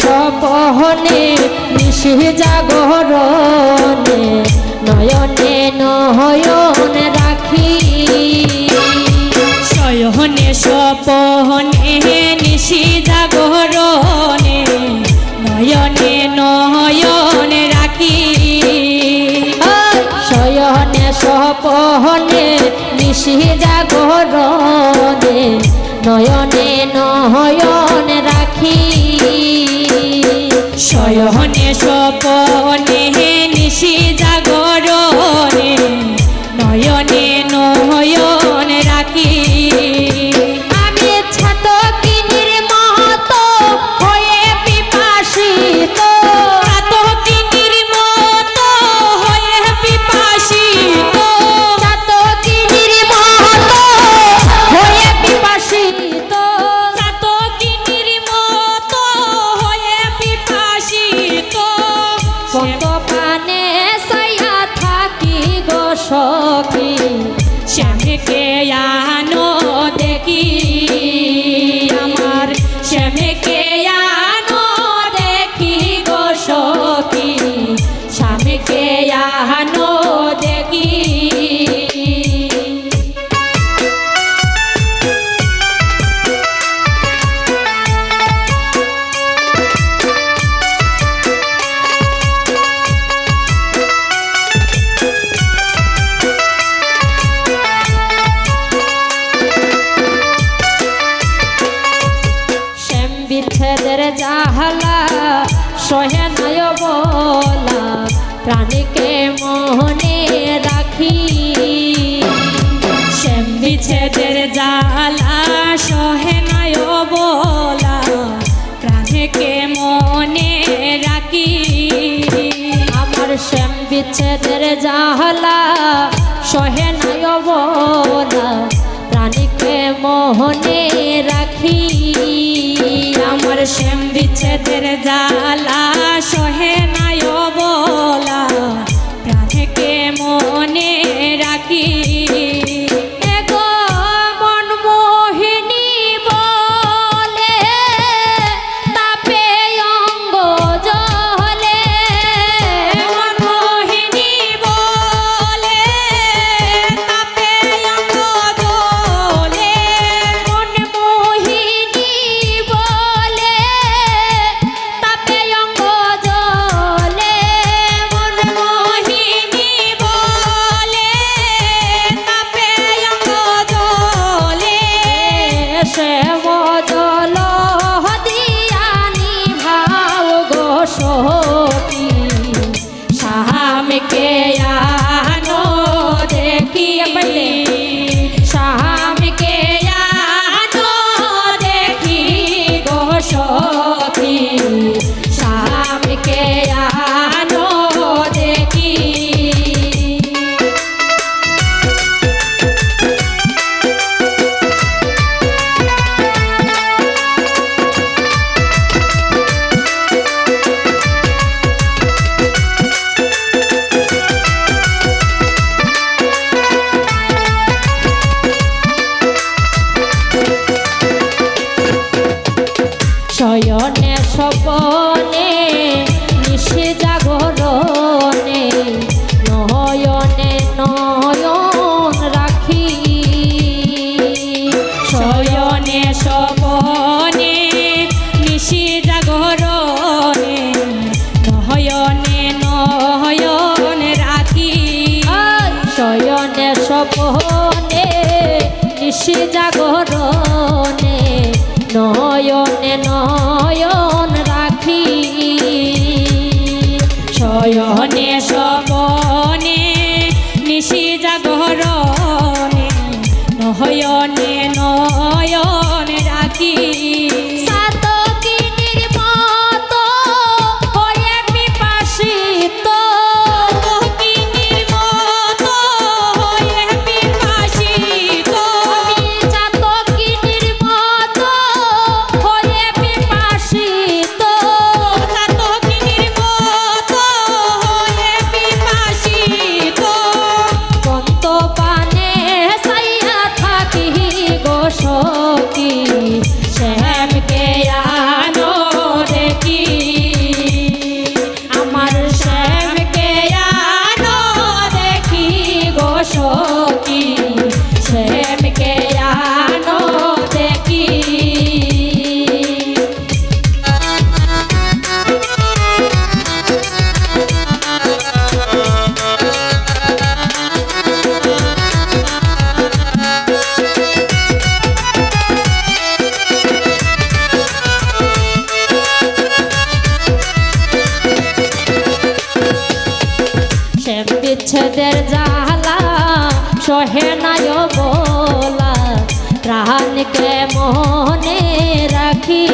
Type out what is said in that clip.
সপহনে নিশি জাগরণে, নয়নে নয়ন রাখি। শয়নে সপহনে নিশি জাগরণে, নয়নে নয়ন রাখি। শয়নে সপহনে নিশি জাগরণে, নয়ন সপনে নিশি জাগরণে সহে নয় বলা প্রাণীকে মোহনে রাখি। শ্যাম বিচ্ছেদের জালা সহে নয় বলা প্রাণীকে মনে রাখি। আমার শ্যাম বিচ্ছেদের জাহালা সহে নয় বলা প্রাণীকে মোহনে শ্যাম বিচ্ছেদের জালা সহে নাই গো নয়নে রাখি। শয়নে সপনে নিশি জাগরণে, নয়নে নয়ন রাখি। শয়নে সপনে নিশি জাগরণে, নয়নে নয়ন রাখি। শয়নে ছেদের জালা সহে নায় বলা। প্রাণকে মনে রাখি?